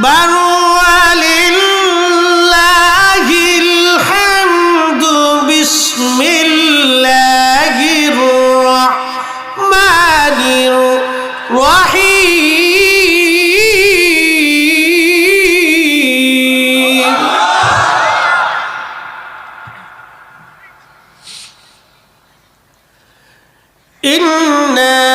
أكبر ولله الحمد بسم الله الرحمن الرحيم. إنا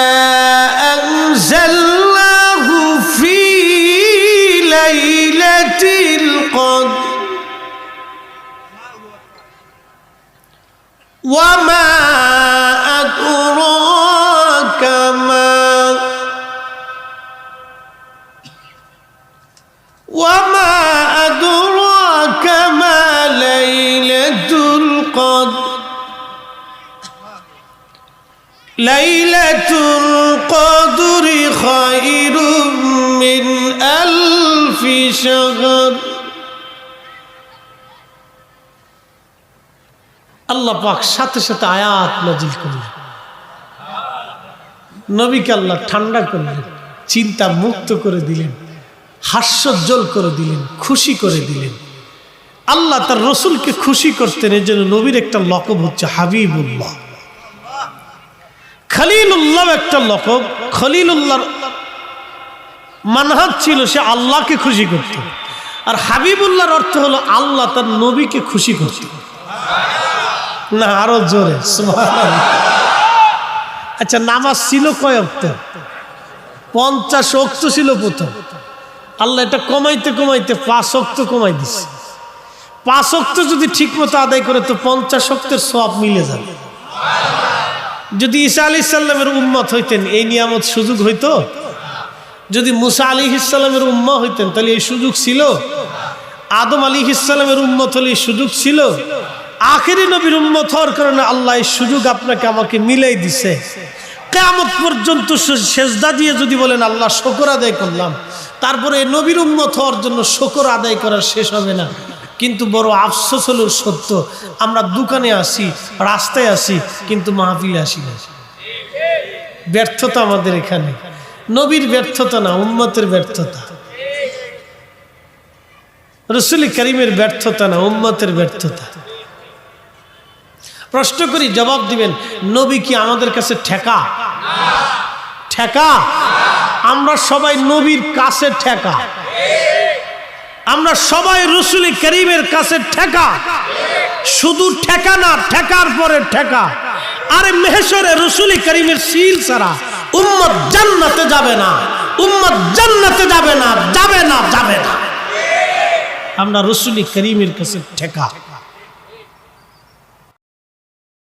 وما أدراك ما وما أدراك ما ليلة القدر ليلة القدر خير من ألف شهر আল্লাহ পাক সাথে সাথে আয়াত নাজিল করলেন। নবীকে আল্লাহ ঠান্ডা করলেন, চিন্তা মুক্ত করে দিলেন, হাস্যজ্জ্বল করে দিলেন, খুশি করে দিলেন। আল্লাহ তার রসুলকে খুশি করতেন, এই জন্য নবীর একটা লকব হচ্ছে হাবিবুল্লাহ। খলিলুল্লাহ একটা লকব, খলিলুল্লাহর মানহাজ ছিল সে আল্লাহকে খুশি করত। আর হাবিবুল্লাহর অর্থ হলো আল্লাহ তার নবীকে খুশি করত। না, আরও জোরে আচ্ছা নামাজ ছিল কয় অক্ত? পঞ্চাশ অক্ত ছিল প্রথম। আল্লাহ এটা কমাইতে কমাইতে পাঁচ অক্ত কমাই দিছে। পাঁচ অক্ত যদি ঠিক মতো আদায় করে, তো পঞ্চাশ অক্তের সব মিলে যাবে। যদি ঈসা আলি সাল্লামের উম্মত হইতেন, এই নিয়ামত সুযোগ হইতো? যদি মুসা আলী ইসাল্লামের উম্মা হইতেন, তাহলে এই সুযোগ ছিল? আদম আলী ইসাল্লামের উম্মত হলে এই সুযোগ ছিল? আখেরি নবীর উন্মত হওয়ার কারণে আল্লাহ এই সুযোগ আপনাকে আমাকে মিলাই দিছে। কেমন পর্যন্ত সেজদা দিয়ে যদি বলেন, আল্লাহ, শকর আদায় করলাম। তারপরে নবীর উন্মত হওয়ার জন্য শকর আদায় করা শেষ হবে না। কিন্তু বড় আফসোস হলো সত্য। আমরা দোকানে আসি, রাস্তায় আসি, কিন্তু মাহফিলে আসি না। ব্যর্থতা আমাদের এখানে। নবীর ব্যর্থতা না, উম্মতের ব্যর্থতা। রসুলি করিমের ব্যর্থতা না, উম্মতের ব্যর্থতা। প্রশ্ন করি, জবাব দিবেন, নবী কি আমাদের কাছে ঠেকা? ঠেকা? আমরা সবাই নবীর কাছে ঠেকা। আমরা সবাই রসুলি করিমের কাছে ঠেকা। শুধু ঠেকা না, ঠেকার পরে ঠেকা। আরে মেহেশ্বরে রসুলি করিমের সিল সারা উম্মত জান্নাতে যাবে না। উম্মত জান্নাতে যাবে না যাবে না যাবে না। আমরা রসুলি করিমের কাছে ঠেকা।